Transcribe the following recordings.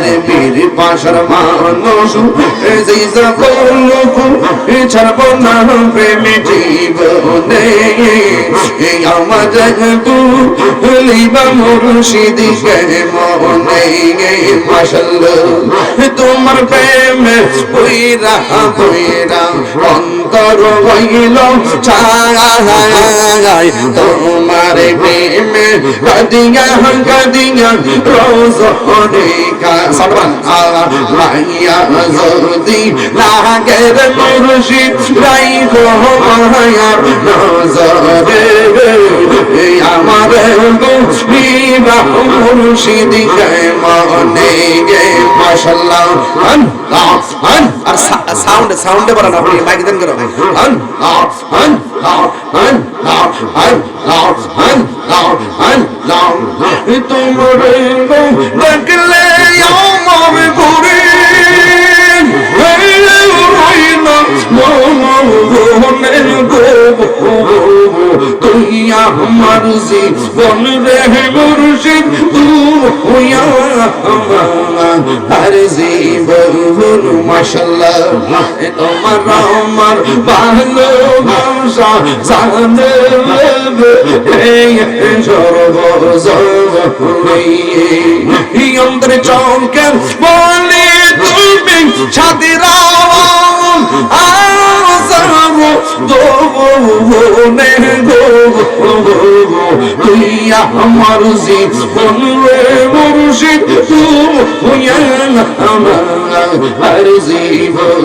রে বীর পাশার মানুষ যেই সকল ছাড়ব না প্রেমে জীবনে। এই তু লিবা মুর্শিদি মনে। মাশাল্লাহ, তোমার প্রেম পইরা পইরা অন্তর হইল ছায় তোমার প্রেমে কাদিয়া কাদিয়া রোজ অনেকা সরবান আলা মাইয়া জরদি লাগের মুর্শিদ রাই গো মায়ার নজরে আমার বিবা মুর্শিদ গে মনে গে মাশাল্লাহ আন আন আর সাউন্ড সাউন্ডে বলেন আপনি মাইক দেন করো আন আন আন আন আন তোমার দেখলে আমার ঘুরে তুই আমার জীবন রে মুর্শিদ তুই আমার জীবন মাশাল্লাহ তোমার অন্তরে চমকের বলে তুমি ছাদিরা আমার জীবন রে মুর্শিদ তুই আমার জীবন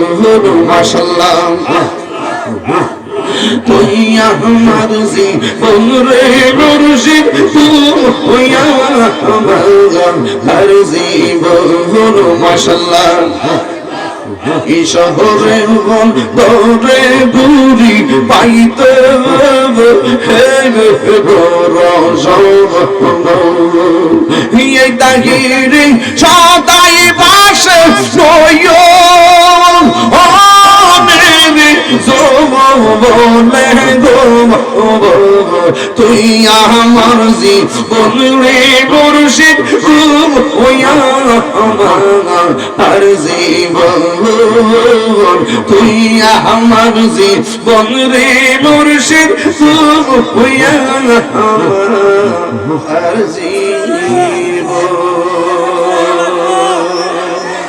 মাশাল্লাহ। তুই আমার জীবন রে মুর্শিদ তুই আমার জীবন মাশাল্লাহ শহরে বল দরে বুড়ি পাইতে এই তাহিরি সদাই তুই আমার জীবন রে মুর্শিদ, তুই আমার জীবন তুই আমার জীবন রে মুর্শিদ, তুই আমার জীবন